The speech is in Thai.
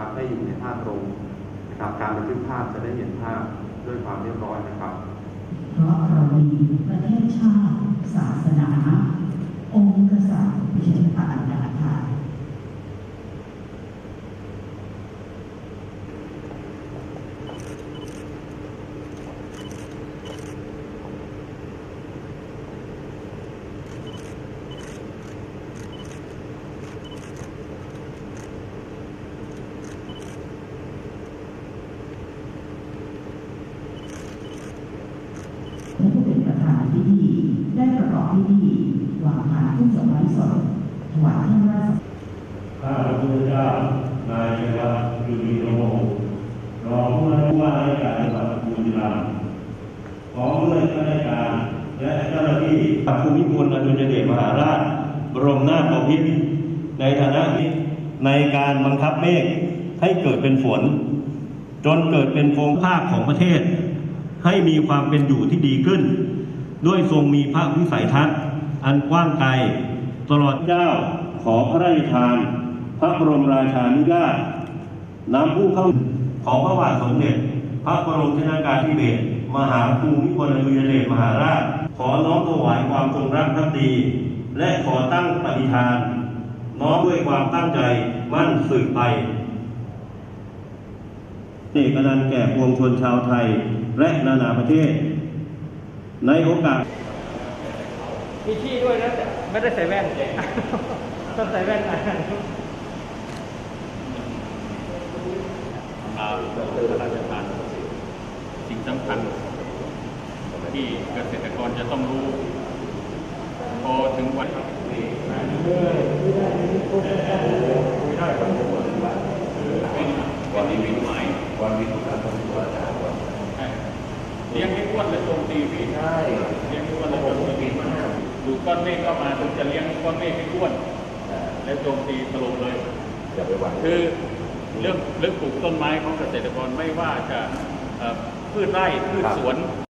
นะครับ ให้อยู่ในภาพตรงนะครับ การบันทึกภาพจะได้เห็นภาพด้วยความเรียบร้อยนะครับ เพราะเรามีประเทศชาติสา องค์กษัตริย์เป็นปานดาธา และผู้เป็นประธานพิธี พิธีวางพานขึ้นดอกไม้สดถวายเครื่องราชข้าพระพุทธเจ้านายชัยวัฒน์จุลีโรรองผู้ว่าราชการจังหวัดบุรีรัมย์ขอเมื่อข้าราชการและเจ้าหน้าที่ภูมิพลอดุลยเดชมหาราช บรมนาถบพิตรในฐานะในการบังคับเมฆให้เกิดเป็นฝน จนเกิดเป็นโครงภาคของประเทศ ให้มีความเป็นอยู่ที่ดีขึ้น ด้วยทรงมีพระวิสัยทัศน์ อันกว้างไกล ตลอดเจ้าขอพระราชทาน พระบรมราชานุญาตนำผู้เข้าของพระบาทสมเด็จ พระบรมชนากาธิเบศรมหาภูมิพลอดุลยเดชมหาราช ขอน้อมถวายความจงรักภักดี และขอตั้งปณิธาน น้อมด้วยความตั้งใจมั่นสืบไปเอกนันแก่ปวงชนชาวไทยและนานาประเทศ ในโอกาสมีขี้ด้วยนะแต่ไม่ได้ใส่แว่นต้องใส่แว่นอ่านตามพระราชทานสิ่งสำคัญที่เกษตรกรจะต้องรู้ พอถึงวันวันนี้วินหมายวันวินการต้องตัวจารวัน เลี้ยงให้อ้วนและโจมตีผีใช่เลี้ยงให้อ้วนและโจมตีผีมากดูก้อนเมฆเข้ามาถึงจะเลี้ยงก้อนเมฆให้อ้วนและโจมตีถล่มเลยคือเรื่องเรื่องปลูกต้นไม้ของเกษตรกรไม่ว่าจะเอ่อพืชไร่พืชสวน